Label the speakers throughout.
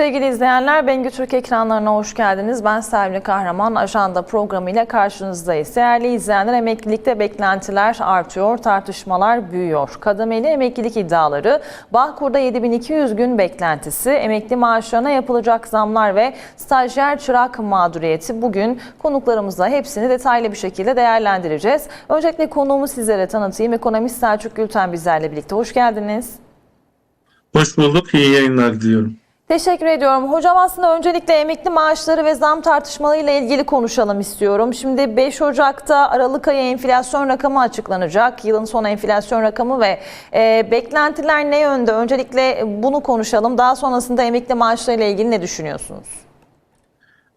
Speaker 1: Sevgili izleyenler, Bengü Türk ekranlarına hoş geldiniz. Ben Selvi Kahraman, Ajanda programıyla karşınızdayız. Değerli izleyenler, emeklilikte beklentiler artıyor, tartışmalar büyüyor. Kademeli emeklilik iddiaları, Bağkur'da 7200 gün beklentisi, emekli maaşlarına yapılacak zamlar ve stajyer çırak mağduriyeti bugün konuklarımızla hepsini detaylı bir şekilde değerlendireceğiz. Öncelikle konuğumu sizlere tanıtayım. Ekonomist Selçuk Gülten bizlerle birlikte. Hoş geldiniz.
Speaker 2: Hoş bulduk. İyi yayınlar diliyorum.
Speaker 1: Teşekkür ediyorum. Hocam aslında öncelikle emekli maaşları ve zam tartışmalarıyla ilgili konuşalım istiyorum. Şimdi 5 Ocak'ta Aralık ayı enflasyon rakamı açıklanacak. Yılın son enflasyon rakamı ve e, beklentiler ne yönde? Öncelikle bunu konuşalım. Daha sonrasında emekli maaşlarıyla ilgili ne düşünüyorsunuz?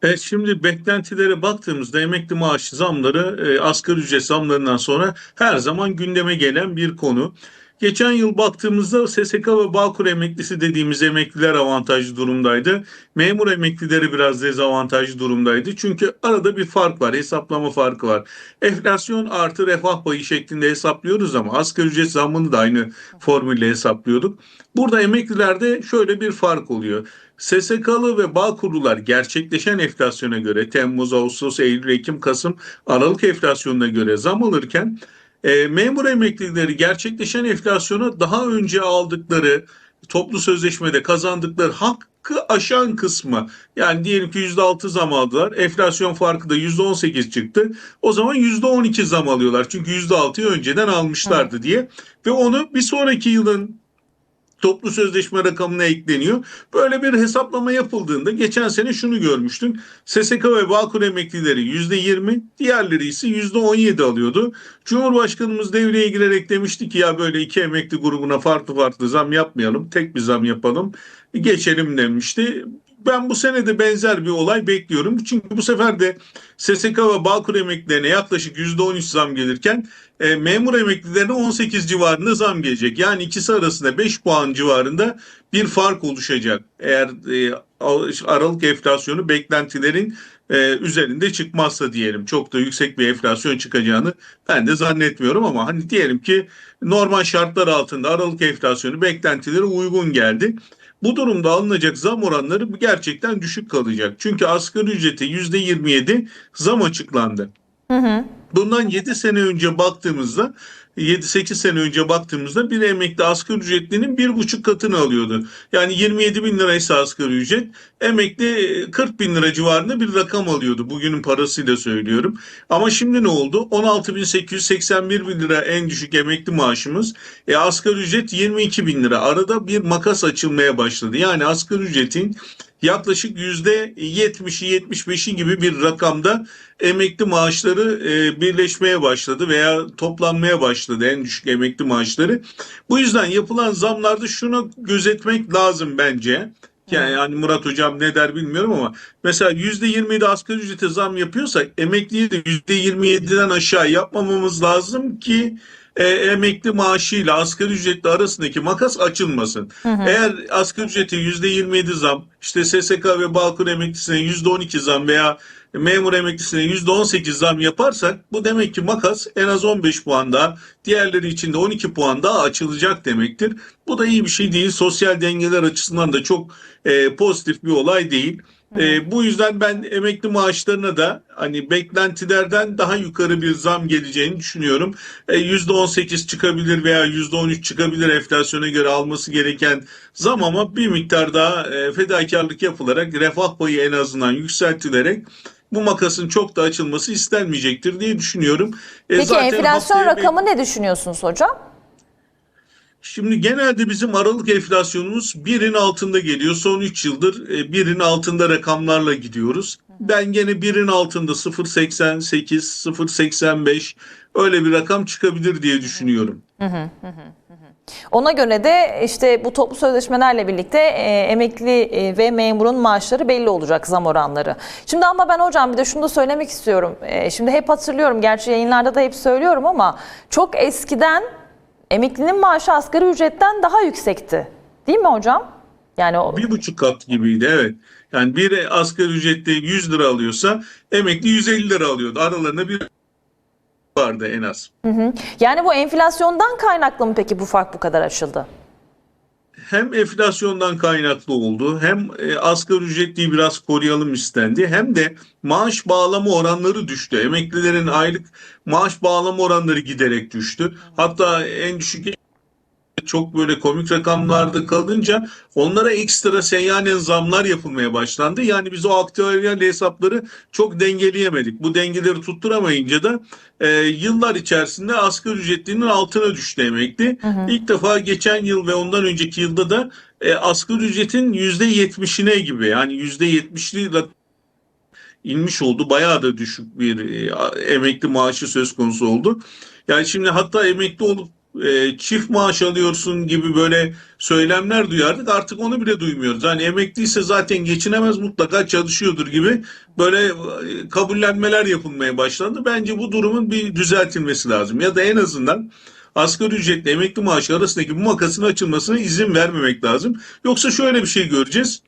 Speaker 2: Evet şimdi beklentilere baktığımızda emekli maaş zamları e, asgari ücret zamlarından sonra her zaman gündeme gelen bir konu. Geçen yıl baktığımızda SSK ve Bağkur emeklisi dediğimiz emekliler avantajlı durumdaydı. Memur emeklileri biraz dezavantajlı durumdaydı. Çünkü arada bir fark var, hesaplama farkı var. Enflasyon artı refah payı şeklinde hesaplıyoruz ama asgari ücret zammını da aynı formülle hesaplıyorduk. Burada emeklilerde şöyle bir fark oluyor. SSK'lı ve Bağkurlular gerçekleşen enflasyona göre Temmuz, Ağustos, Eylül, Ekim, Kasım, Aralık enflasyonuna göre zam alırken e, memur emeklileri gerçekleşen enflasyona daha önce aldıkları toplu sözleşmede kazandıkları hakkı aşan kısmı yani diyelim ki %6 zam aldılar. Enflasyon farkı da %18 çıktı. O zaman %12 zam alıyorlar. Çünkü %6'yı önceden almışlardı diye. Ve onu bir sonraki yılın toplu sözleşme rakamına ekleniyor. Böyle bir hesaplama yapıldığında geçen sene şunu görmüştük. SSK ve Bağkur emeklileri %20, diğerleri ise %17 alıyordu. Cumhurbaşkanımız devreye girerek demişti ki ya böyle iki emekli grubuna farklı farklı zam yapmayalım, tek bir zam yapalım, geçelim demişti. Ben bu sene de benzer bir olay bekliyorum. Çünkü bu sefer de SSK ve Bağkur emeklilerine yaklaşık %13 zam gelirken e, memur emeklilerine 18 civarında zam gelecek. Yani ikisi arasında 5 puan civarında bir fark oluşacak. Eğer e, Aralık enflasyonu beklentilerin e, üzerinde çıkmazsa diyelim. Çok da yüksek bir enflasyon çıkacağını ben de zannetmiyorum ama hani diyelim ki normal şartlar altında Aralık enflasyonu beklentilere uygun geldi. Bu durumda alınacak zam oranları gerçekten düşük kalacak. Çünkü asgari ücrete %27 zam açıklandı.
Speaker 1: Hı hı.
Speaker 2: Bundan 7 sene önce baktığımızda 7-8 sene önce baktığımızda bir emekli asgari ücretlinin bir buçuk katını alıyordu. Yani 27 bin liraysa asgari ücret emekli 40 bin lira civarında bir rakam alıyordu. Bugünün parasıyla söylüyorum. Ama şimdi ne oldu? 16.881 bin lira en düşük emekli maaşımız. E, asgari ücret 22 bin lira. Arada bir makas açılmaya başladı. Yani asgari ücretin yaklaşık %70'i 75'i gibi bir rakamda emekli maaşları e, birleşmeye başladı veya toplanmaya başladı en düşük emekli maaşları. Bu yüzden yapılan zamlarda şunu gözetmek lazım bence. Yani, yani Murat Hocam ne der bilmiyorum ama mesela %27 asgari ücrete zam yapıyorsak emekliyi de %27'den aşağı yapmamamız lazım ki e, emekli maaşıyla asgari ücretli arasındaki makas açılmasın.
Speaker 1: Hı hı.
Speaker 2: Eğer asgari ücreti %27 zam, işte SSK ve Bağkur emeklisine %12 zam veya memur emeklisine %18 zam yaparsak bu demek ki makas en az 15 puan daha, diğerleri için de 12 puan daha açılacak demektir. Bu da iyi bir şey değil. Sosyal dengeler açısından da çok e, pozitif bir olay değil. E, bu yüzden ben emekli maaşlarına da hani beklentilerden daha yukarı bir zam geleceğini düşünüyorum. E, %18 çıkabilir veya %13 çıkabilir enflasyona göre alması gereken zam ama bir miktar daha e, fedakarlık yapılarak refah payı en azından yükseltilerek bu makasın çok da açılması istenmeyecektir diye düşünüyorum. E,
Speaker 1: Peki
Speaker 2: zaten
Speaker 1: enflasyon
Speaker 2: haftaya
Speaker 1: rakamı ne düşünüyorsunuz hocam?
Speaker 2: Şimdi genelde bizim Aralık enflasyonumuz birin altında geliyor. Son 3 yıldır e, birin altında rakamlarla gidiyoruz. Ben gene birin altında 0.88, 0.85 öyle bir rakam çıkabilir diye düşünüyorum.
Speaker 1: Ona göre de işte bu toplu sözleşmelerle birlikte e, emekli e, ve memurun maaşları belli olacak zam oranları. Şimdi ama ben hocam bir de şunu da söylemek istiyorum. E, şimdi hep hatırlıyorum gerçi yayınlarda da hep söylüyorum ama çok eskiden emeklinin maaşı asgari ücretten daha yüksekti. Değil mi hocam? Yani o,
Speaker 2: Bir buçuk kat gibiydi evet. Yani bir asgari ücretli 100 lira alıyorsa emekli 150 lira alıyordu. Aralarında bir vardı en az.
Speaker 1: yani bu enflasyondan kaynaklı mı peki bu fark bu kadar açıldı?
Speaker 2: Hem enflasyondan kaynaklı oldu hem e, asgari ücretliyi biraz koruyalım istendi hem de maaş bağlama oranları düştü. Emeklilerin aylık maaş bağlama oranları giderek düştü. Hatta en düşük çok böyle komik rakamlarda kalınca onlara ekstra seyyanen zamlar yapılmaya başlandı. Yani biz o aktüel hesapları çok dengeleyemedik. Bu dengeleri tutturamayınca da e, yıllar içerisinde asgari ücretlinin altına düştü emekli. İlk defa geçen yıl ve ondan önceki yılda da e, asgari ücretin yüzde yetmişine gibi yani yüzde yetmişli inmiş oldu. Bayağı da düşük bir e, emekli maaşı söz konusu oldu. Yani şimdi hatta emekli olup e, çift maaş alıyorsun gibi böyle söylemler duyardık. Artık onu bile duymuyoruz. Hani emekliyse zaten geçinemez mutlaka çalışıyordur gibi böyle e, kabullenmeler yapılmaya başlandı. Bence bu durumun bir düzeltilmesi lazım. Ya da en azından asgari ücretle emekli maaşı arasındaki bu makasın açılmasına izin vermemek lazım. Yoksa şöyle bir şey göreceğiz.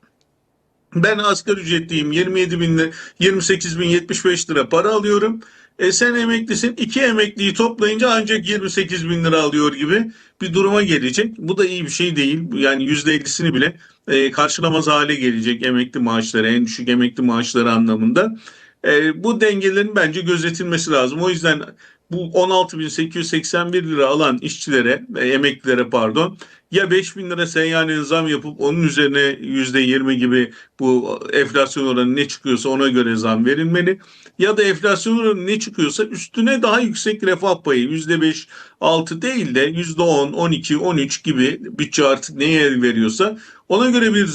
Speaker 2: Ben asgari ücretliyim 27 bin lira, 28 bin 75 lira para alıyorum. E sen emeklisin iki emekliyi toplayınca ancak 28 bin lira alıyor gibi bir duruma gelecek. Bu da iyi bir şey değil. Yani %50'sini bile e, karşılamaz hale gelecek emekli maaşları, en düşük emekli maaşları anlamında. E, bu dengelerin bence gözetilmesi lazım. O yüzden bu 16.881 lira alan işçilere, e, emeklilere pardon, ya 5 bin lira seyyanen zam yapıp onun üzerine %20 gibi bu enflasyon oranı ne çıkıyorsa ona göre zam verilmeli. Ya da enflasyon oranı ne çıkıyorsa üstüne daha yüksek refah payı %5, 6 değil de %10, 12, 13 gibi bütçe artık neye el veriyorsa ona göre bir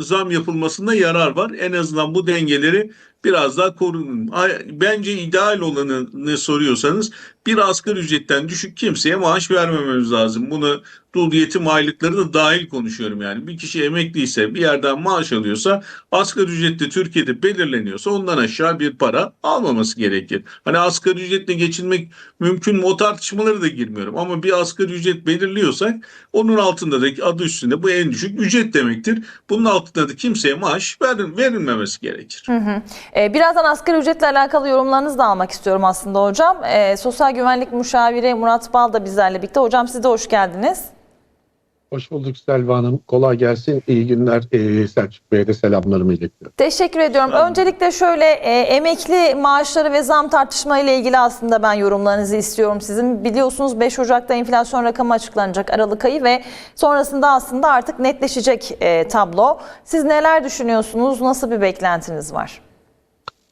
Speaker 2: zam, yapılmasında yarar var. En azından bu dengeleri biraz daha korunun. Bence ideal olanını soruyorsanız bir asgari ücretten düşük kimseye maaş vermememiz lazım. Bunu dul yetim aylıkları da dahil konuşuyorum yani. Bir kişi emekliyse bir yerden maaş alıyorsa asgari ücretli Türkiye'de belirleniyorsa ondan aşağı bir para almaması gerekir. Hani asgari ücretle geçinmek mümkün mü o tartışmalara da girmiyorum. Ama bir asgari ücret belirliyorsak onun altındaki adı üstünde bu en düşük ücret demektir. Bunun altında da kimseye maaş verin, verilmemesi gerekir.
Speaker 1: Ee, birazdan asgari ücretle alakalı yorumlarınızı da almak istiyorum aslında hocam. Ee, Sosyal Güvenlik Müşaviri Murat Bal da bizlerle birlikte. Hocam siz de hoş geldiniz.
Speaker 3: Hoş bulduk Selva Hanım. Kolay gelsin. İyi günler. Ee, Selçuk Bey'e de selamlarımı iletiyorum.
Speaker 1: Teşekkür ediyorum.
Speaker 2: Olun.
Speaker 1: Öncelikle şöyle e, emekli maaşları ve zam tartışma ile ilgili aslında ben yorumlarınızı istiyorum sizin. Biliyorsunuz 5 Ocak'ta enflasyon rakamı açıklanacak Aralık ayı ve sonrasında aslında artık netleşecek e, tablo. Siz neler düşünüyorsunuz? Nasıl bir beklentiniz var?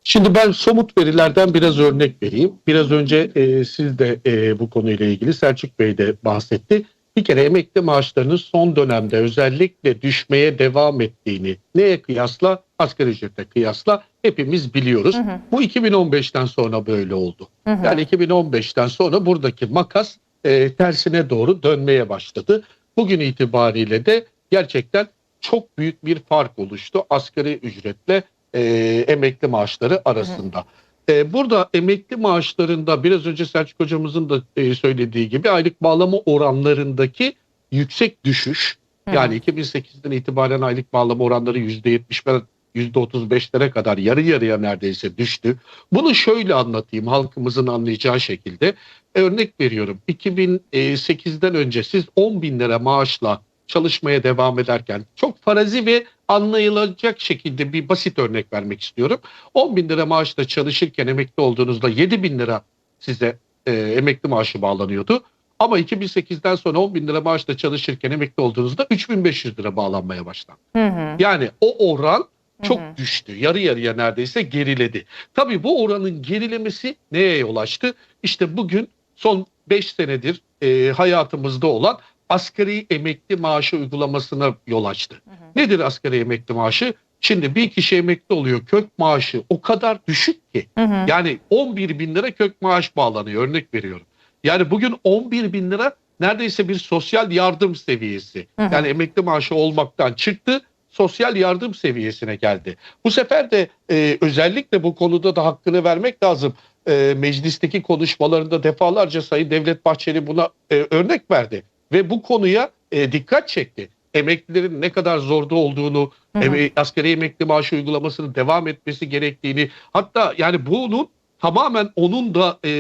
Speaker 3: Şimdi ben somut verilerden biraz örnek vereyim. Biraz önce e, siz de e, bu konuyla ilgili Selçuk Bey de bahsetti. Bir kere emekli maaşlarının son dönemde özellikle düşmeye devam ettiğini neye kıyasla? Asgari ücrete kıyasla hepimiz biliyoruz. Bu 2015'ten sonra böyle oldu. Yani 2015'ten sonra buradaki makas e, tersine doğru dönmeye başladı. Bugün itibariyle de gerçekten çok büyük bir fark oluştu asgari ücretle e, emekli maaşları arasında. E, burada emekli maaşlarında biraz önce Selçuk hocamızın da e, söylediği gibi aylık bağlama oranlarındaki yüksek düşüş yani 2008'den itibaren aylık bağlama oranları %70 %35'lere kadar yarı yarıya neredeyse düştü. Bunu şöyle anlatayım halkımızın anlayacağı şekilde. Örnek veriyorum 2008'den önce siz 10 bin lira maaşla çalışmaya devam ederken çok farazi ve anlayılacak şekilde bir basit örnek vermek istiyorum. 10 bin lira maaşla çalışırken emekli olduğunuzda 7 bin lira size e, emekli maaşı bağlanıyordu. Ama 2008'den sonra 10 bin lira maaşla çalışırken emekli olduğunuzda 3500 lira bağlanmaya başlandı.
Speaker 1: Hı hı.
Speaker 3: Yani o oran çok
Speaker 1: Hı hı.
Speaker 3: düştü. Yarı yarıya neredeyse geriledi. Tabii bu oranın gerilemesi neye yol açtı? İşte bugün son 5 senedir e, hayatımızda olan asgari emekli maaşı uygulamasına yol açtı. Nedir asgari emekli maaşı? Şimdi bir kişi emekli oluyor kök maaşı o kadar düşük ki.
Speaker 1: Hı hı.
Speaker 3: Yani 11 bin lira kök maaş bağlanıyor örnek veriyorum. Yani bugün 11 bin lira neredeyse bir sosyal yardım seviyesi.
Speaker 1: Hı hı.
Speaker 3: Yani emekli maaşı olmaktan çıktı sosyal yardım seviyesine geldi. Bu sefer de e, özellikle bu konuda da hakkını vermek lazım. E, meclisteki konuşmalarında defalarca Sayın Devlet Bahçeli buna e, örnek verdi. Ve bu konuya e, dikkat çekti. Emeklilerin ne kadar zorda olduğunu,
Speaker 1: Hı hı.
Speaker 3: eme- asgari emekli maaşı uygulamasının devam etmesi gerektiğini hatta yani bunun tamamen onun da e,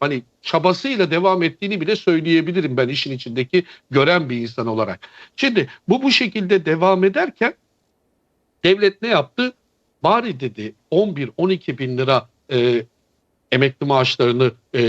Speaker 3: hani çabasıyla devam ettiğini bile söyleyebilirim ben işin içindeki gören bir insan olarak. Şimdi bu bu şekilde devam ederken devlet ne yaptı? Bari dedi 11-12 bin lira e, emekli maaşlarını e,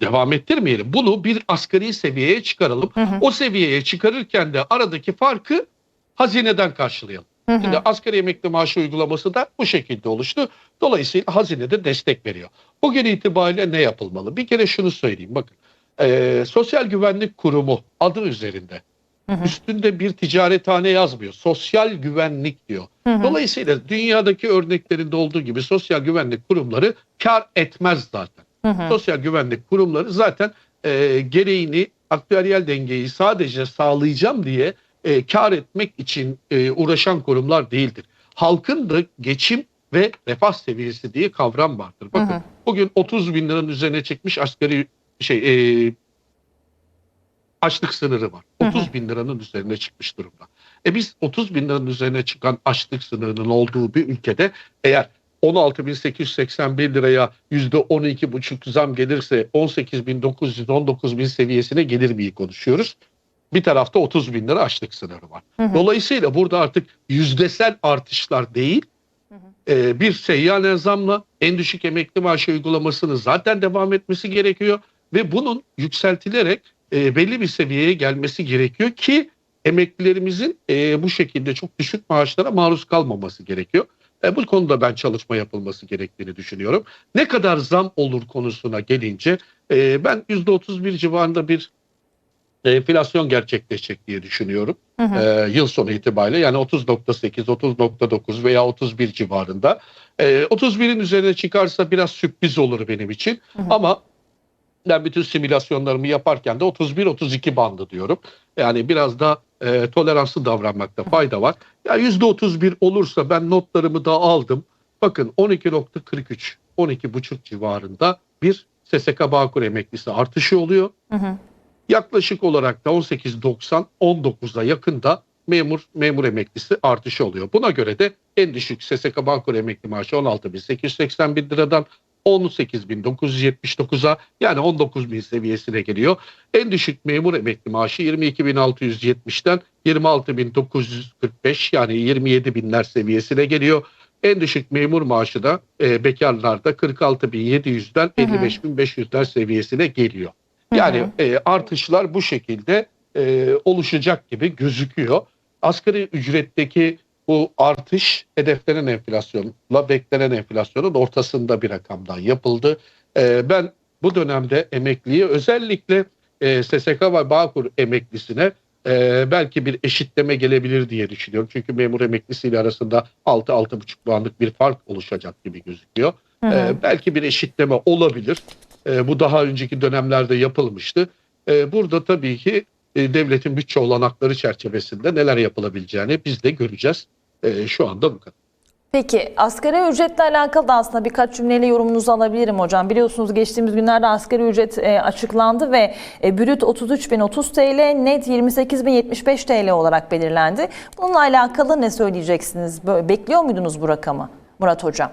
Speaker 3: devam ettirmeyelim. Bunu bir asgari seviyeye çıkaralım.
Speaker 1: Hı hı.
Speaker 3: O seviyeye çıkarırken de aradaki farkı hazineden karşılayalım.
Speaker 1: Hı hı.
Speaker 3: Şimdi asgari emekli maaşı uygulaması da bu şekilde oluştu. Dolayısıyla hazine de destek veriyor. Bugün itibariyle ne yapılmalı? Bir kere şunu söyleyeyim bakın. Ee, Sosyal Güvenlik Kurumu adı üzerinde.
Speaker 1: Hı hı.
Speaker 3: Üstünde bir ticarethane yazmıyor. Sosyal güvenlik diyor.
Speaker 1: Hı hı.
Speaker 3: Dolayısıyla dünyadaki örneklerinde olduğu gibi sosyal güvenlik kurumları kar etmez zaten.
Speaker 1: Hı hı.
Speaker 3: Sosyal güvenlik kurumları zaten e, gereğini aktüeryel dengeyi sadece sağlayacağım diye e, kar etmek için e, uğraşan kurumlar değildir. Halkın da geçim ve refah seviyesi diye kavram vardır. Bakın
Speaker 1: Hı hı.
Speaker 3: bugün 30 bin liranın üzerine çıkmış asgari şey e, açlık sınırı var.
Speaker 1: Hı hı.
Speaker 3: 30 bin liranın üzerine çıkmış durumda. E biz 30 bin liranın üzerine çıkan açlık sınırının olduğu bir ülkede eğer 16.881 liraya %12,5 zam gelirse 18.919 bin seviyesine gelir miyi konuşuyoruz. Bir tarafta 30 bin lira açlık sınırı var.
Speaker 1: Hı hı.
Speaker 3: Dolayısıyla burada artık yüzdesel artışlar değil,
Speaker 1: Hı hı.
Speaker 3: e, bir seyyanen zamla en düşük emekli maaşı uygulamasının zaten devam etmesi gerekiyor ve bunun yükseltilerek e, belli bir seviyeye gelmesi gerekiyor ki emeklilerimizin e, bu şekilde çok düşük maaşlara maruz kalmaması gerekiyor. E, bu konuda ben çalışma yapılması gerektiğini düşünüyorum. Ne kadar zam olur konusuna gelince e, ben %31 civarında bir enflasyon gerçekleşecek diye düşünüyorum
Speaker 1: Hı hı.
Speaker 3: e, yıl sonu itibariyle yani 30.8, 30.9 veya 31 civarında. E, 31'in üzerine çıkarsa biraz sürpriz olur benim için
Speaker 1: Hı hı.
Speaker 3: ama ben bütün simülasyonlarımı yaparken de 31-32 bandı diyorum. Yani biraz da e, toleranslı davranmakta fayda var. Ya %31 olursa ben notlarımı da aldım. Bakın 12.43, 12.5 civarında bir SSK Bağkur emeklisi artışı oluyor.
Speaker 1: Hı hı.
Speaker 3: Yaklaşık olarak da 18.90 19'a yakında memur memur emeklisi artışı oluyor. Buna göre de en düşük SSK Bağkur emekli maaşı 16.881 liradan 18.979'a yani 19.000 seviyesine geliyor. En düşük memur emekli maaşı 22.670'den 26.945 yani 27 binler seviyesine geliyor. En düşük memur maaşı da e, bekarlarda 46.700'den
Speaker 1: Hı hı.
Speaker 3: 55.500'ler seviyesine geliyor. Yani e, artışlar bu şekilde e, oluşacak gibi gözüküyor. Asgari ücretteki bu artış hedeflenen enflasyonla beklenen enflasyonun ortasında bir rakamdan yapıldı. E, ben bu dönemde emekliye özellikle e, SSK ve Bağkur emeklisine e, belki bir eşitleme gelebilir diye düşünüyorum. Çünkü memur emeklisiyle arasında 6-6,5 puanlık bir fark oluşacak gibi gözüküyor.
Speaker 1: Hı hı.
Speaker 3: Ee, belki bir eşitleme olabilir. Ee, bu daha önceki dönemlerde yapılmıştı. Ee, burada tabii ki e, devletin bütçe olanakları çerçevesinde neler yapılabileceğini biz de göreceğiz. Ee, şu anda bu kadar.
Speaker 1: Peki asgari ücretle alakalı da aslında birkaç cümleyle yorumunuzu alabilirim hocam. Biliyorsunuz geçtiğimiz günlerde asgari ücret e, açıklandı ve e, brüt 33.030 TL, net 28.075 TL olarak belirlendi. Bununla alakalı ne söyleyeceksiniz? Böyle, bekliyor muydunuz bu rakamı Murat Hocam?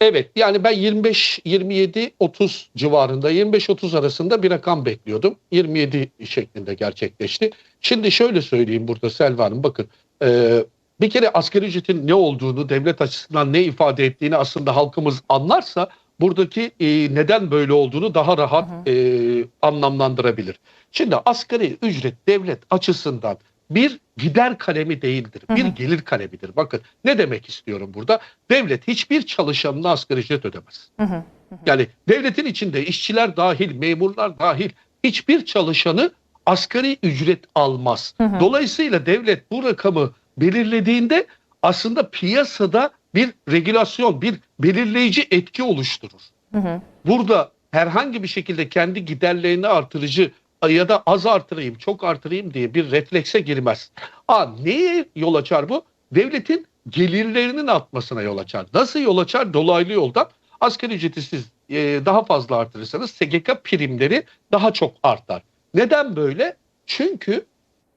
Speaker 3: Evet yani ben 25 27 30 civarında 25 30 arasında bir rakam bekliyordum. 27 şeklinde gerçekleşti. Şimdi şöyle söyleyeyim burada Selva Hanım bakın e, bir kere asgari ücretin ne olduğunu devlet açısından ne ifade ettiğini aslında halkımız anlarsa buradaki e, neden böyle olduğunu daha rahat e, anlamlandırabilir. Şimdi asgari ücret devlet açısından bir gider kalemi değildir. Bir
Speaker 1: Hı
Speaker 3: gelir kalemidir. Bakın ne demek istiyorum burada? Devlet hiçbir çalışanına asgari ücret ödemez.
Speaker 1: Hı hı.
Speaker 3: Yani devletin içinde işçiler dahil, memurlar dahil hiçbir çalışanı asgari ücret almaz.
Speaker 1: Hı hı.
Speaker 3: Dolayısıyla devlet bu rakamı belirlediğinde aslında piyasada bir regülasyon, bir belirleyici etki oluşturur.
Speaker 1: Hı hı.
Speaker 3: Burada herhangi bir şekilde kendi giderlerini artırıcı ya da az artırayım, çok artırayım diye bir reflekse girmez. Aa, neye yol açar bu? Devletin gelirlerinin artmasına yol açar. Nasıl yol açar? Dolaylı yoldan asgari ücreti siz e, daha fazla artırırsanız SGK primleri daha çok artar. Neden böyle? Çünkü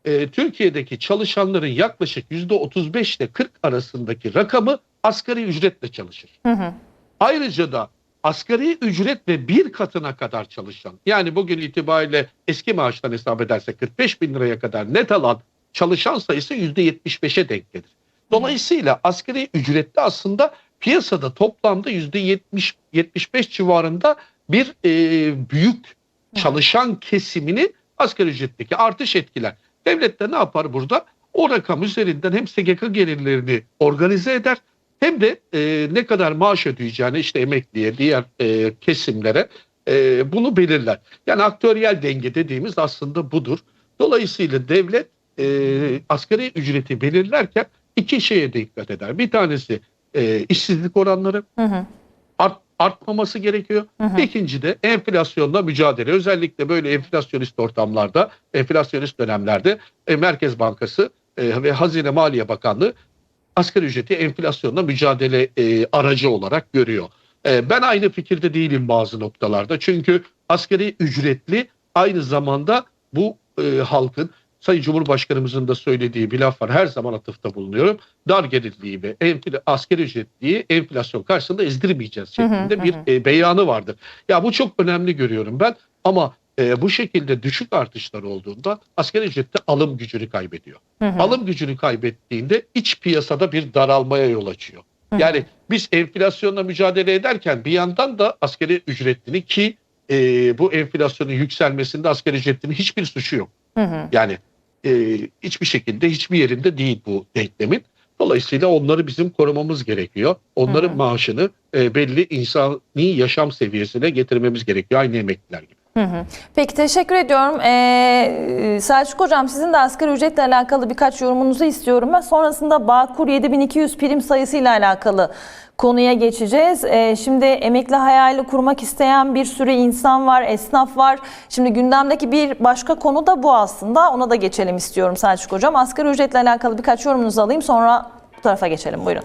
Speaker 3: e, Türkiye'deki çalışanların yaklaşık %35 ile 40 arasındaki rakamı asgari ücretle çalışır.
Speaker 1: Hı hı.
Speaker 3: Ayrıca da asgari ücret ve bir katına kadar çalışan yani bugün itibariyle eski maaştan hesap edersek 45 bin liraya kadar net alan çalışan sayısı %75'e denk gelir. Dolayısıyla asgari ücretli aslında piyasada toplamda %70-75 civarında bir e, büyük çalışan kesimini asgari ücretteki artış etkiler. Devlet de ne yapar burada? O rakam üzerinden hem SGK gelirlerini organize eder hem de e, ne kadar maaş ödeyeceğini işte emekliye, diğer e, kesimlere e, bunu belirler. Yani aktöriyel denge dediğimiz aslında budur. Dolayısıyla devlet e, asgari ücreti belirlerken iki şeye dikkat eder. Bir tanesi e, işsizlik oranları
Speaker 1: Hı hı.
Speaker 3: art, artmaması gerekiyor.
Speaker 1: Hı hı.
Speaker 3: İkinci de enflasyonla mücadele. Özellikle böyle enflasyonist ortamlarda, enflasyonist dönemlerde e, Merkez Bankası e, ve Hazine Maliye Bakanlığı asgari ücreti enflasyonla mücadele e, aracı olarak görüyor. E, ben aynı fikirde değilim bazı noktalarda. Çünkü asgari ücretli aynı zamanda bu e, halkın Sayın Cumhurbaşkanımızın da söylediği bir laf var. Her zaman atıfta bulunuyorum. Dar gelirliği ve enfl- asgari ücretliyi enflasyon karşısında ezdirmeyeceğiz
Speaker 1: hı,
Speaker 3: şeklinde
Speaker 1: hı
Speaker 3: bir
Speaker 1: hı.
Speaker 3: e, beyanı vardır. Ya bu çok önemli görüyorum ben ama e, bu şekilde düşük artışlar olduğunda asgari ücrette alım gücünü kaybediyor.
Speaker 1: Hı hı.
Speaker 3: Alım gücünü kaybettiğinde iç piyasada bir daralmaya yol açıyor.
Speaker 1: Hı hı.
Speaker 3: Yani biz enflasyonla mücadele ederken bir yandan da asgari ücretlinin ki e, bu enflasyonun yükselmesinde asgari ücretlinin hiçbir suçu yok.
Speaker 1: Hı hı.
Speaker 3: Yani e, hiçbir şekilde hiçbir yerinde değil bu denklemin. Dolayısıyla onları bizim korumamız gerekiyor. Onların
Speaker 1: Hı
Speaker 3: maaşını e, belli insani yaşam seviyesine getirmemiz gerekiyor. Aynı emekliler gibi.
Speaker 1: Hı hı. Peki teşekkür ediyorum. Ee, Selçuk Hocam sizin de asgari ücretle alakalı birkaç yorumunuzu istiyorum. Ben sonrasında Bağkur 7200 prim sayısıyla alakalı konuya geçeceğiz. Ee, şimdi emekli hayali kurmak isteyen bir sürü insan var, esnaf var. Şimdi gündemdeki bir başka konu da bu aslında. Ona da geçelim istiyorum Selçuk Hocam. Asgari ücretle alakalı birkaç yorumunuzu alayım sonra bu tarafa geçelim. Buyurun.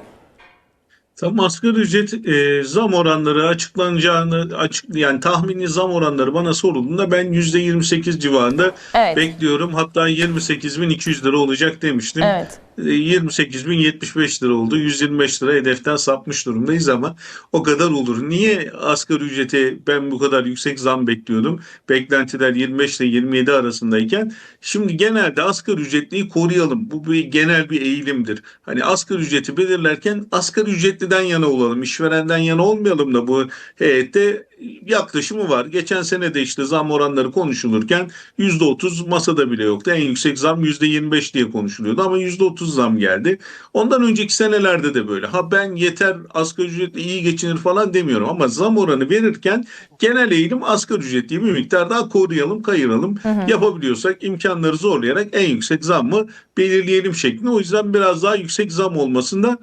Speaker 2: Tam asgari ücret e, zam oranları açıklanacağını açık yani tahmini zam oranları bana sorulduğunda ben %28 civarında
Speaker 1: Evet.
Speaker 2: bekliyorum. Hatta 28.200 lira olacak demiştim.
Speaker 1: Evet.
Speaker 2: E, 28.075 lira oldu. 125 lira hedeften sapmış durumdayız ama o kadar olur. Niye asgari ücrete ben bu kadar yüksek zam bekliyordum? Beklentiler 25 ile 27 arasındayken şimdi genelde asgari ücretliyi koruyalım. Bu bir genel bir eğilimdir. Hani asgari ücreti belirlerken asgari ücretliden yana olalım. işverenden yana olmayalım da bu heyette yaklaşımı var. Geçen sene de işte zam oranları konuşulurken %30 masada bile yoktu. En yüksek zam %25 diye konuşuluyordu ama %30 zam geldi. Ondan önceki senelerde de böyle. Ha ben yeter asgari ücretle iyi geçinir falan demiyorum ama zam oranı verirken genel eğilim asgari ücretliyi bir miktar daha koruyalım, kayıralım. Yapabiliyorsak imkanları zorlayarak en yüksek zammı belirleyelim şeklinde. O yüzden biraz daha yüksek zam olmasında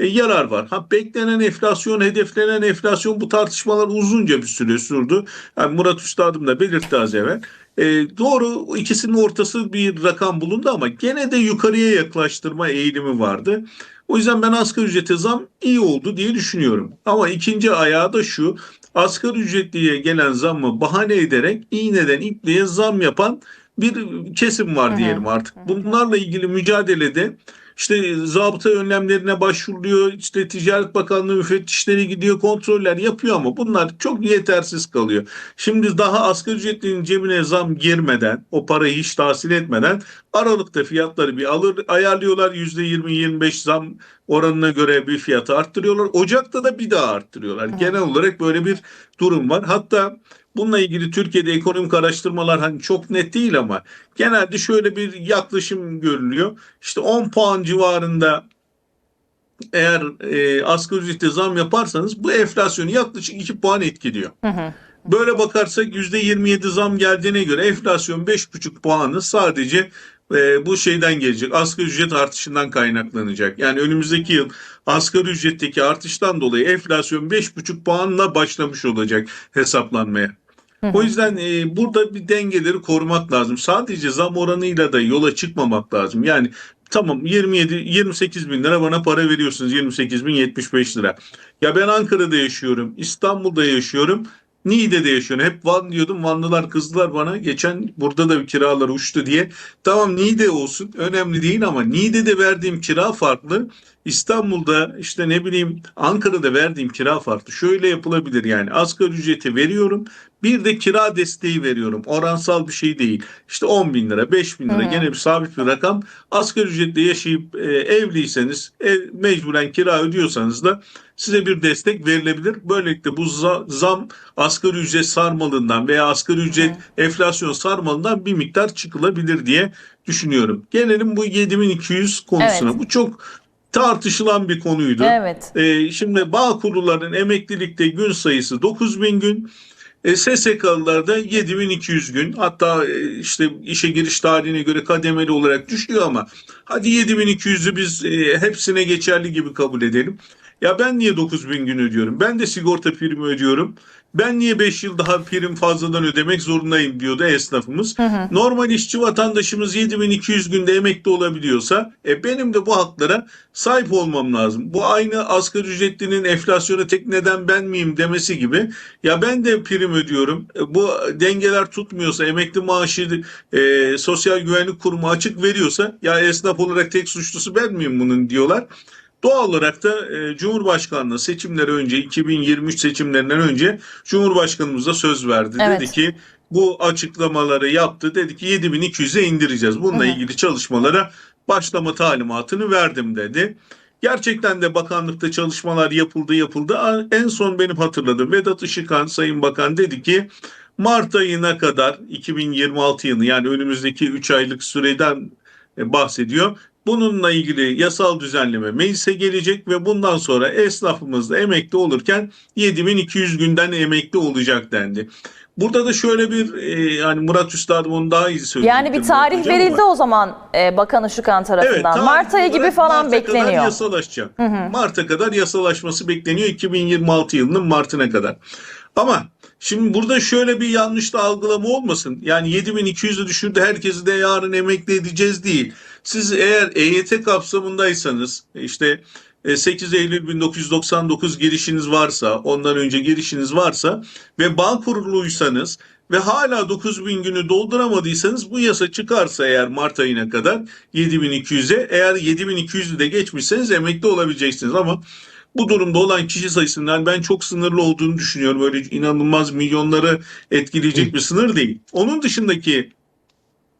Speaker 2: e, yarar var. Ha beklenen enflasyon, hedeflenen enflasyon bu tartışmalar uzunca bir süre sürdü. Yani Murat Üstadım da belirtti az evvel. E, doğru ikisinin ortası bir rakam bulundu ama gene de yukarıya yaklaştırma eğilimi vardı. O yüzden ben asgari ücrete zam iyi oldu diye düşünüyorum. Ama ikinci ayağı da şu. Asgari ücretliye gelen zammı bahane ederek iğneden ipliğe zam yapan bir kesim var diyelim artık. Bunlarla ilgili mücadelede işte zabıta önlemlerine başvuruluyor, işte Ticaret Bakanlığı müfettişleri gidiyor, kontroller yapıyor ama bunlar çok yetersiz kalıyor. Şimdi daha asgari ücretlinin cebine zam girmeden, o parayı hiç tahsil etmeden Aralıkta fiyatları bir alır ayarlıyorlar. %20-25 zam oranına göre bir fiyatı arttırıyorlar. Ocak'ta da bir daha arttırıyorlar. Genel olarak böyle bir durum var. Hatta Bununla ilgili Türkiye'de ekonomik araştırmalar hani çok net değil ama genelde şöyle bir yaklaşım görülüyor. İşte 10 puan civarında eğer e, asgari ücrete zam yaparsanız bu enflasyonu yaklaşık 2 puan etkiliyor.
Speaker 1: Hı hı.
Speaker 2: Böyle bakarsak %27 zam geldiğine göre enflasyon 5,5 puanı sadece e, bu şeyden gelecek. Asgari ücret artışından kaynaklanacak. Yani önümüzdeki yıl asgari ücretteki artıştan dolayı enflasyon 5,5 puanla başlamış olacak hesaplanmaya. O yüzden e, burada bir dengeleri korumak lazım. Sadece zam oranıyla da yola çıkmamak lazım. Yani tamam 27 28 bin lira bana para veriyorsunuz 28 bin 75 lira. Ya ben Ankara'da yaşıyorum, İstanbul'da yaşıyorum. Niğde'de yaşıyorum. Hep Van diyordum. Vanlılar kızdılar bana. Geçen burada da bir kiralar uçtu diye. Tamam Niğde olsun. Önemli değil ama Niğde'de verdiğim kira farklı. İstanbul'da işte ne bileyim Ankara'da verdiğim kira farklı. Şöyle yapılabilir yani asgari ücreti veriyorum bir de kira desteği veriyorum. Oransal bir şey değil. İşte 10 bin lira 5 bin lira
Speaker 1: hı.
Speaker 2: gene bir sabit bir rakam. Asgari ücretle yaşayıp e, evliyseniz ev, mecburen kira ödüyorsanız da size bir destek verilebilir. Böylelikle bu za- zam asgari ücret sarmalından veya asgari ücret enflasyon sarmalından bir miktar çıkılabilir diye düşünüyorum. Gelelim bu 7200 konusuna.
Speaker 1: Evet.
Speaker 2: Bu çok tartışılan bir konuydu.
Speaker 1: Evet.
Speaker 2: Ee, şimdi bağ kurulların emeklilikte gün sayısı 9000 gün. E, SSK'lılarda 7200 gün. Hatta e, işte işe giriş tarihine göre kademeli olarak düşüyor ama hadi 7200'ü biz e, hepsine geçerli gibi kabul edelim. Ya ben niye 9000 gün ödüyorum? Ben de sigorta primi ödüyorum. Ben niye 5 yıl daha prim fazladan ödemek zorundayım diyordu esnafımız.
Speaker 1: Hı hı.
Speaker 2: Normal işçi vatandaşımız 7200 günde emekli olabiliyorsa e, benim de bu haklara sahip olmam lazım. Bu aynı asgari ücretlinin enflasyona tek neden ben miyim demesi gibi. Ya ben de prim ödüyorum. E, bu dengeler tutmuyorsa emekli maaşı e, Sosyal Güvenlik Kurumu açık veriyorsa ya esnaf olarak tek suçlusu ben miyim bunun diyorlar. Doğal olarak da e, Cumhurbaşkanlığı seçimleri önce 2023 seçimlerinden önce Cumhurbaşkanımız da söz verdi.
Speaker 1: Evet.
Speaker 2: Dedi ki bu açıklamaları yaptı. Dedi ki 7200'e indireceğiz. Bununla
Speaker 1: Hı hı.
Speaker 2: ilgili çalışmalara başlama talimatını verdim dedi. Gerçekten de bakanlıkta çalışmalar yapıldı yapıldı. En son benim hatırladığım Vedat Işıkhan Sayın Bakan dedi ki Mart ayına kadar 2026 yılı yani önümüzdeki 3 aylık süreden e, bahsediyor. Bununla ilgili yasal düzenleme meclise gelecek ve bundan sonra esnafımız da emekli olurken 7200 günden emekli olacak dendi. Burada da şöyle bir e, yani Murat Üstad bunu daha iyi söyledi.
Speaker 1: Yani bir tarih verildi o zaman e, Bakan tarafından.
Speaker 2: tarih
Speaker 1: Mart ayı gibi falan
Speaker 2: Mart'a kadar
Speaker 1: bekleniyor.
Speaker 2: yasalaşacak. Mart'a kadar yasalaşması bekleniyor 2026 yılının Mart'ına kadar. Ama şimdi burada şöyle bir yanlış da algılama olmasın. Yani 7200'ü düşürdü herkesi de yarın emekli edeceğiz değil. Siz eğer EYT kapsamındaysanız işte e, 8 Eylül 1999 girişiniz varsa, ondan önce girişiniz varsa ve bağ kuruluysanız ve hala 9000 günü dolduramadıysanız bu yasa çıkarsa eğer Mart ayına kadar 7200'e eğer 7200'ü de geçmişseniz emekli olabileceksiniz ama bu durumda olan kişi sayısından ben çok sınırlı olduğunu düşünüyorum. Öyle inanılmaz milyonları etkileyecek bir sınır değil. Onun dışındaki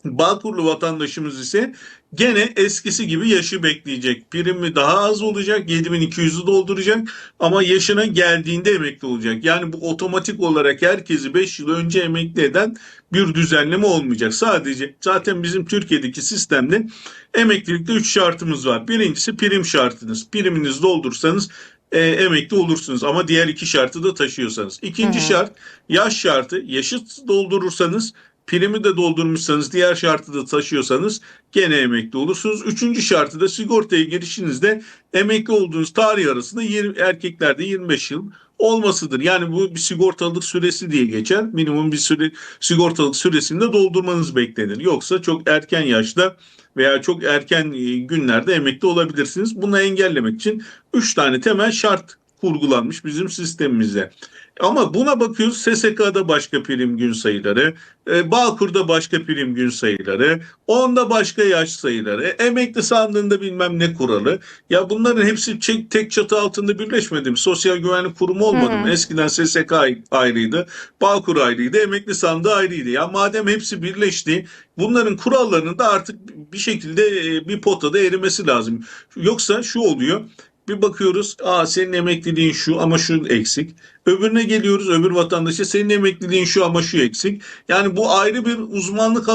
Speaker 2: Bağkurlu vatandaşımız ise gene eskisi gibi yaşı bekleyecek. Primi daha az olacak, 7200'ü dolduracak ama yaşına geldiğinde emekli olacak. Yani bu otomatik olarak herkesi 5 yıl önce emekli eden bir düzenleme olmayacak. Sadece zaten bizim Türkiye'deki sistemde emeklilikte 3 şartımız var. Birincisi prim şartınız. Priminizi doldursanız e, emekli olursunuz ama diğer iki şartı da taşıyorsanız. İkinci
Speaker 1: Hı hı.
Speaker 2: şart yaş şartı. Yaşı doldurursanız primi de doldurmuşsanız diğer şartı da taşıyorsanız gene emekli olursunuz. Üçüncü şartı da sigortaya girişinizde emekli olduğunuz tarih arasında 20, erkeklerde 25 yıl olmasıdır. Yani bu bir sigortalılık süresi diye geçer. Minimum bir süre sigortalık süresini de doldurmanız beklenir. Yoksa çok erken yaşta veya çok erken e, günlerde emekli olabilirsiniz. Bunu engellemek için 3 tane temel şart kurgulanmış bizim sistemimizde. Ama buna bakıyoruz SSK'da başka prim gün sayıları, e, Bağkur'da başka prim gün sayıları, onda başka yaş sayıları, emekli sandığında bilmem ne kuralı. Ya bunların hepsi tek, tek çatı altında birleşmedi mi? Sosyal Güvenlik Kurumu olmadı mı? Eskiden SSK ayrıydı, Bağkur ayrıydı, emekli sandığı ayrıydı. Ya madem hepsi birleşti, bunların kurallarının da artık bir şekilde e, bir potada erimesi lazım. Yoksa şu oluyor. Bir bakıyoruz, aa senin emekliliğin şu ama şu eksik. Öbürüne geliyoruz, öbür vatandaşa senin emekliliğin şu ama şu eksik. Yani bu ayrı bir uzmanlık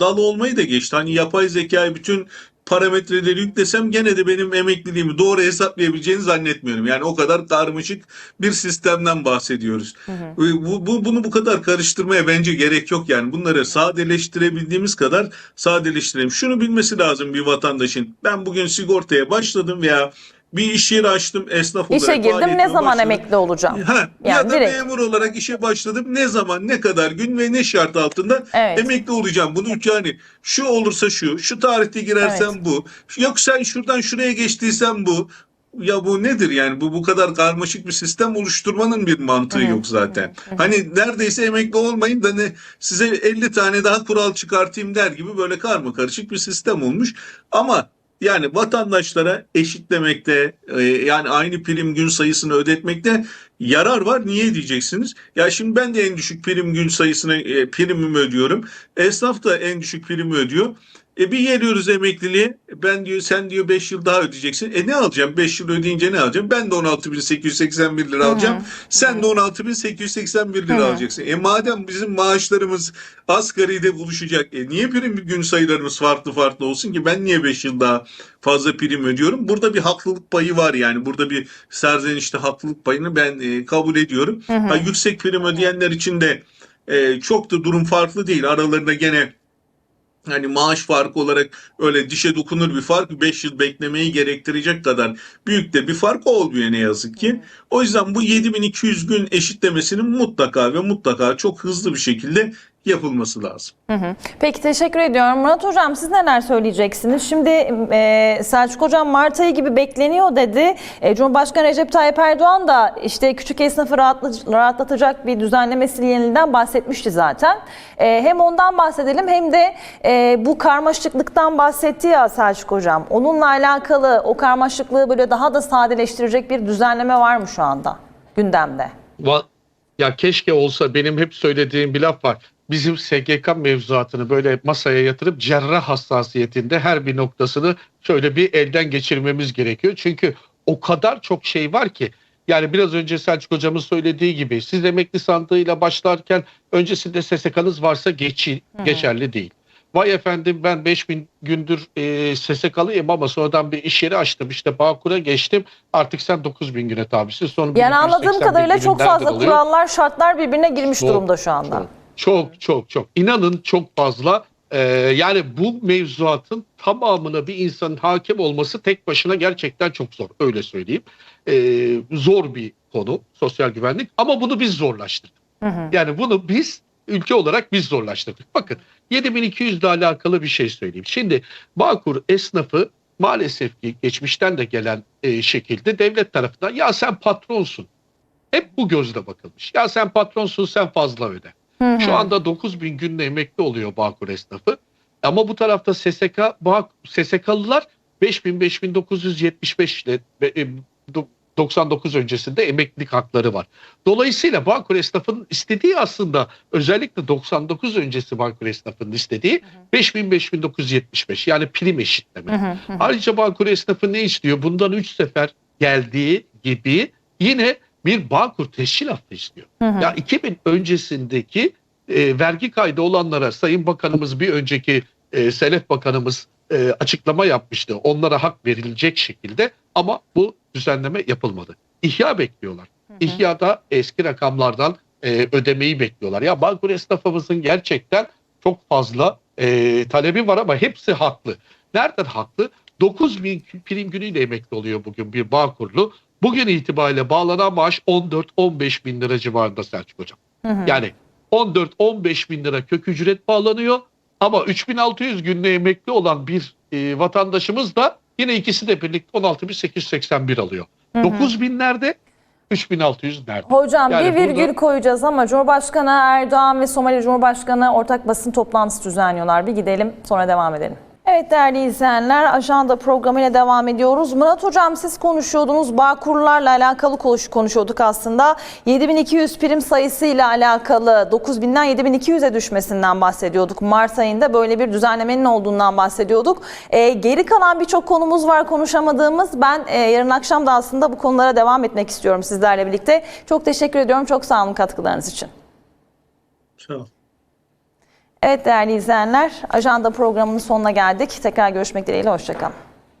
Speaker 2: dalı olmayı da geçti. Hani yapay zekayı bütün parametreleri yüklesem gene de benim emekliliğimi doğru hesaplayabileceğini zannetmiyorum. Yani o kadar karmaşık bir sistemden bahsediyoruz. Bu, bu bunu bu kadar karıştırmaya bence gerek yok yani. Bunları sadeleştirebildiğimiz kadar sadeleştirelim. Şunu bilmesi lazım bir vatandaşın. Ben bugün sigortaya başladım veya bir iş yeri açtım esnaf olarak.
Speaker 1: İşe girdim ne zaman
Speaker 2: başladım.
Speaker 1: emekli olacağım?
Speaker 2: Ha, ya
Speaker 1: Yani
Speaker 2: da
Speaker 1: direkt.
Speaker 2: memur olarak işe başladım. Ne zaman, ne kadar gün ve ne şart altında
Speaker 1: Evet.
Speaker 2: emekli olacağım. Bunu yani şu olursa şu, şu tarihte girersen bu. Yok sen şuradan şuraya geçtiysen bu. Ya bu nedir yani bu bu kadar karmaşık bir sistem oluşturmanın bir mantığı yok zaten. Hani neredeyse emekli olmayın da ne size 50 tane daha kural çıkartayım der gibi böyle karma karışık bir sistem olmuş. Ama yani vatandaşlara eşitlemekte e, yani aynı prim gün sayısını ödetmekte yarar var. Niye diyeceksiniz? Ya şimdi ben de en düşük prim gün sayısını e, primimi ödüyorum. Esnaf da en düşük primi ödüyor. E bir geliyoruz emekliliğe. Ben diyor sen diyor 5 yıl daha ödeyeceksin. E ne alacağım? 5 yıl ödeyince ne alacağım? Ben de 16.881 lira alacağım. Sen de 16.881 lira
Speaker 1: Hı hı.
Speaker 2: alacaksın. E madem bizim maaşlarımız asgaride buluşacak. E niye prim gün sayılarımız farklı farklı olsun ki? Ben niye 5 yıl daha fazla prim ödüyorum? Burada bir haklılık payı var yani. Burada bir serzenişte haklılık payını ben e, kabul ediyorum. Ha, yüksek prim ödeyenler için de e, çok da durum farklı değil. Aralarında gene hani maaş farkı olarak öyle dişe dokunur bir fark 5 yıl beklemeyi gerektirecek kadar büyük de bir fark olmuyor ne yazık ki. O yüzden bu 7200 gün eşitlemesinin mutlaka ve mutlaka çok hızlı bir şekilde yapılması lazım.
Speaker 1: Hı hı. Peki teşekkür ediyorum. Murat Hocam siz neler söyleyeceksiniz? Şimdi e, Selçuk Hocam Mart ayı gibi bekleniyor dedi. E, Cumhurbaşkanı Recep Tayyip Erdoğan da işte küçük esnafı rahatla- rahatlatacak bir düzenleme sinyalinden bahsetmişti zaten. E, hem ondan bahsedelim hem de e, bu karmaşıklıktan bahsetti ya Selçuk Hocam. Onunla alakalı o karmaşıklığı böyle daha da sadeleştirecek bir düzenleme var mı şu anda gündemde?
Speaker 3: Va- Ya keşke olsa benim hep söylediğim bir laf var. Bizim SGK mevzuatını böyle masaya yatırıp cerrah hassasiyetinde her bir noktasını şöyle bir elden geçirmemiz gerekiyor. Çünkü o kadar çok şey var ki yani biraz önce Selçuk hocamın söylediği gibi siz emekli sandığıyla başlarken öncesinde SSK'nız varsa geçi, geçerli değil. Vay efendim ben 5000 gündür e, SSK'lıyım ama sonradan bir iş yeri açtım işte Bağkur'a geçtim artık sen 9000 güne tabisin. Sonra
Speaker 1: Yani anladığım
Speaker 3: 1281
Speaker 1: kadarıyla çok fazla
Speaker 3: oluyor?
Speaker 1: kurallar, şartlar birbirine girmiş
Speaker 3: Çok,
Speaker 1: durumda şu anda.
Speaker 3: Çok çok çok çok. İnanın çok fazla. Ee, yani bu mevzuatın tamamına bir insanın hakim olması tek başına gerçekten çok zor. Öyle söyleyeyim. Ee, zor bir konu sosyal güvenlik ama bunu biz zorlaştırdık.
Speaker 1: Hı hı.
Speaker 3: Yani bunu biz ülke olarak biz zorlaştırdık. Bakın 7200 ile alakalı bir şey söyleyeyim. Şimdi Bağkur esnafı maalesef ki geçmişten de gelen e, şekilde devlet tarafından ya sen patronsun. Hep bu gözle bakılmış. Ya sen patronsun sen fazla öde.
Speaker 1: Hı hı.
Speaker 3: Şu anda 9000 günle emekli oluyor Bağkur esnafı. Ama bu tarafta SSK, Bağ, SSK'lılar 5000 5975 ile e, do- 99 öncesinde emeklilik hakları var. Dolayısıyla Bağkur esnafının istediği aslında özellikle 99 öncesi Bağkur esnafının istediği 5000 5975 yani prim eşitleme.
Speaker 1: Hı hı hı.
Speaker 3: Ayrıca Bağkur esnafı ne istiyor? Bundan 3 sefer geldiği gibi yine bir Bağkur teşkilatı istiyor.
Speaker 1: Hı hı.
Speaker 3: Ya 2000 öncesindeki e, vergi kaydı olanlara Sayın Bakanımız bir önceki e, Selef Bakanımız e, açıklama yapmıştı. Onlara hak verilecek şekilde ama bu düzenleme yapılmadı. İhya bekliyorlar. İhya'da eski rakamlardan e, ödemeyi bekliyorlar. Ya Bağkur esnafımızın gerçekten çok fazla e, talebi var ama hepsi haklı. Nereden haklı? 9 bin prim günüyle emekli oluyor bugün bir Bağkurlu. Bugün itibariyle bağlanan maaş 14-15 bin lira civarında Selçuk Hocam.
Speaker 1: Hı hı.
Speaker 3: Yani 14-15 bin lira kök ücret bağlanıyor ama 3600 günde emekli olan bir e, vatandaşımız da yine ikisi de birlikte 16.881 alıyor. 9 bin nerede? 3600 nerede?
Speaker 1: Hocam
Speaker 3: Yani
Speaker 1: bir virgül
Speaker 3: burada-
Speaker 1: koyacağız ama Cumhurbaşkanı Erdoğan ve Somali Cumhurbaşkanı ortak basın toplantısı düzenliyorlar. Bir gidelim sonra devam edelim. Evet değerli izleyenler ajanda programıyla devam ediyoruz. Murat Hocam siz konuşuyordunuz. Bağkurlarla alakalı konuş, konuşuyorduk aslında. 7200 prim sayısıyla alakalı 9000'den 7200'e düşmesinden bahsediyorduk. Mart ayında böyle bir düzenlemenin olduğundan bahsediyorduk. Ee, geri kalan birçok konumuz var konuşamadığımız. Ben e, yarın akşam da aslında bu konulara devam etmek istiyorum sizlerle birlikte. Çok teşekkür ediyorum. Çok sağ olun katkılarınız için.
Speaker 2: Sağ ol.
Speaker 1: Evet değerli izleyenler, ajanda programının sonuna geldik. Tekrar görüşmek dileğiyle, hoşçakalın.